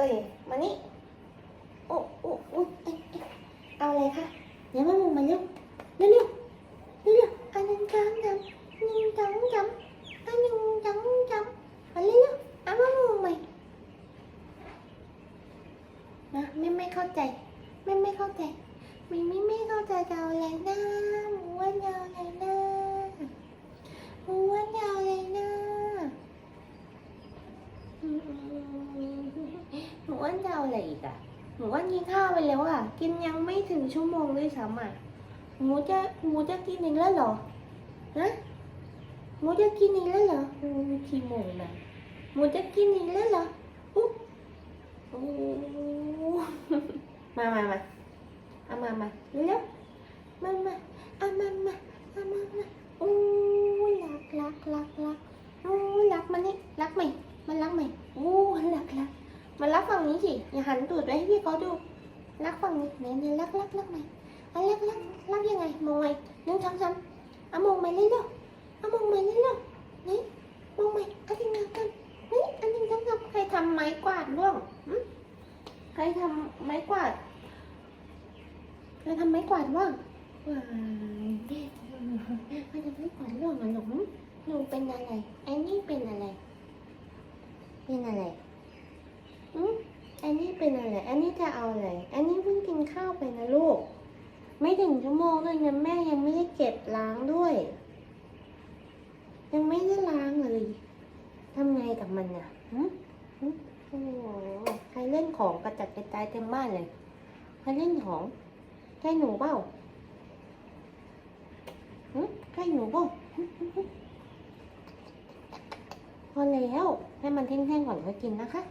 เอ้ยมานี่โอ้โอ้โอ้เอ้ยเอาอะไรคะเดี๋ยวมามุงมาเร็วเร็วเร็วเร็วเร็วอันนั้นจังจังนิ่งจังจังอันนิ่งจังจังมาเร็วเร็วเอามามุงใหมนะไม่ไม่เข้าใจไม่ไม่เข้าใจไม่ไม่ไม่เข้าใจจะเอาอะไรนะหมูว่าจะเอาอะไรนะหมูว่าจะเอาอะไรนะอืมหมู อ้วนจะเอาอะไรอีกอะหมูอ้วนกินข้าวไปแล้วอะกินยังไม่ถึงชั่วโมงด้วยซ้ำอะหมูจะหมูจะกินอีกแล้วเหรอฮะหมูจะกินอีกแล้วเหรออืมกี่โมงนะหมูจะกินอีกแล้วเหรออุ๊บโอ้มามามาเอามามาเร็วมามาเอามามาเอามามาโอ้ยรักรักรักรักโอ้ยรักมันนี่รักไหมมันรักไหมโอ้ยรักรักมันรักฝั่งนี้ สิอย่าหันตูดไปให้พี่เขาดูรักฝั่งนี้ไหนไหนรักรักรักไหมอันรักรักรักยังไงมองไงหนึ่งสองสามเอามองไหมเร็วๆเอามองไหมเร็วๆนี่มองไหมอันนี้งานกันนี่อันนี้งานกันใครทำไม้กวาดร่วงใครทำไม้กวาดใครทำไม้กวาดว่างว้ายใครทำไม้กวาดร่วงอะหนูหนูเป็นอะไรไอ้นี่เป็นอะไรเป็นอะไร เป็นอะไรอ้นี่จะเอาอะไรไอ้นี่เพิ่งกินข้าวไปนะลูก ไม่ถึงชั่วโมงเลยนะแม่ยังไม่ได้เก็บล้างด้วย ยังไม่ได้ล้างเลยทำไงกับมันอะหืมโอ้ใครเล่นของกระจัดกระจายเต็มบ้านเลย ใครเล่นของใช่หนูเปล่าหึใช่หนูเปล่าพอแล้วให้มันแห้งๆก่อนค่อยกินนะคะ